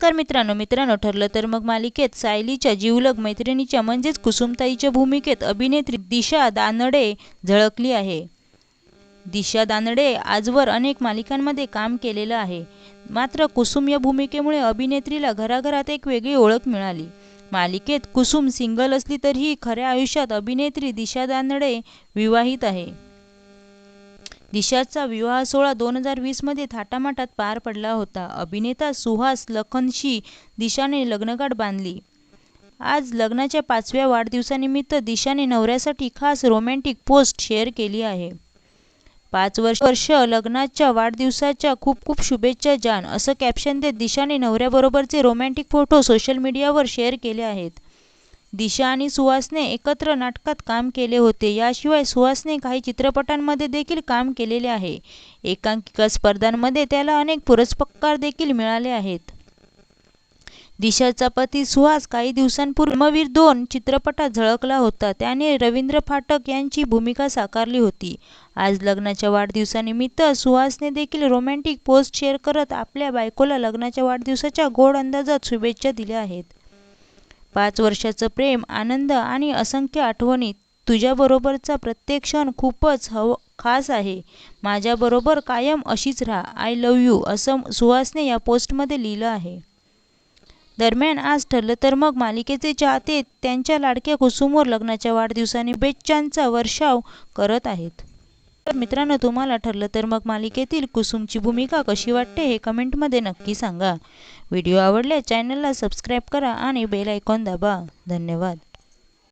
नमस्कार मित्रांनो मित्रांनो ठरलं तर मग मालिकेत सायलीच्या जीवलग मैत्रिणीच्या म्हणजेच कुसुमताईच्या भूमिकेत अभिनेत्री दिशा दानडे झळकली आहे. दिशा दानडे आजवर अनेक मालिकांमध्ये काम केलेलं आहे. मात्र कुसुम या भूमिकेमुळे अभिनेत्रीला घराघरात एक वेगळी ओळख मिळाली. मालिकेत कुसुम सिंगल असली तरीही खऱ्या आयुष्यात अभिनेत्री दिशा दानडे विवाहित आहे. दिशाचा विवाह सोहळा दोन हजार वीसमध्ये थाटामाटात पार पडला होता. अभिनेता सुहास लखनशी दिशाने लग्नगाठ बांधली. आज लग्नाच्या पाचव्या वाढदिवसानिमित्त दिशाने नवऱ्यासाठी खास रोमॅन्टिक पोस्ट शेअर केली आहे. पाच वर्ष वर्ष लग्नाच्या वाढदिवसाच्या खूप खूप शुभेच्छा जान असं कॅप्शन देत दिशाने नवऱ्याबरोबरचे रोमॅन्टिक फोटो सोशल मीडियावर शेअर केले आहेत. दिशा आणि सुहासने एकत्र नाटकात काम केले होते. याशिवाय सुहासने काही चित्रपटांमध्ये देखील काम केलेले आहे. एकांकिका स्पर्धांमध्ये त्याला अनेक पुरस्कार देखील मिळाले आहेत. दिशाचा पती सुहास काही दिवसांपूर्वी ब्रह्मवीर दोन चित्रपटात झळकला होता. त्याने रवींद्र फाटक यांची भूमिका साकारली होती. आज लग्नाच्या वाढदिवसानिमित्त सुहासने देखील रोमॅन्टिक पोस्ट शेअर करत आपल्या बायकोला लग्नाच्या वाढदिवसाच्या गोड अंदाजात शुभेच्छा दिल्या आहेत. पाच वर्षाचं प्रेम आनंद आणि असंख्य आठवणी तुझ्याबरोबरचा प्रत्येक क्षण खूपच हव खास आहे. माझ्याबरोबर कायम अशीच राहा. आय लव यू असं सुहासने या पोस्टमध्ये लिहिलं आहे. दरम्यान आज ठरलं तर मग मालिकेचे चाहते त्यांच्या लाडक्या कुसुमवर लग्नाच्या वाढदिवसाने बेच्चांचा वर्षाव करत आहेत. तर मित्रांनो तुम्हाला ठरलं तर मग मालिकेतील कुसुमची भूमिका कशी वाटते हे कमेंटमध्ये नक्की सांगा. व्हिडिओ आवडल्यास चॅनलला सबस्क्राईब करा आणि बेल आयकॉन दाबा. धन्यवाद.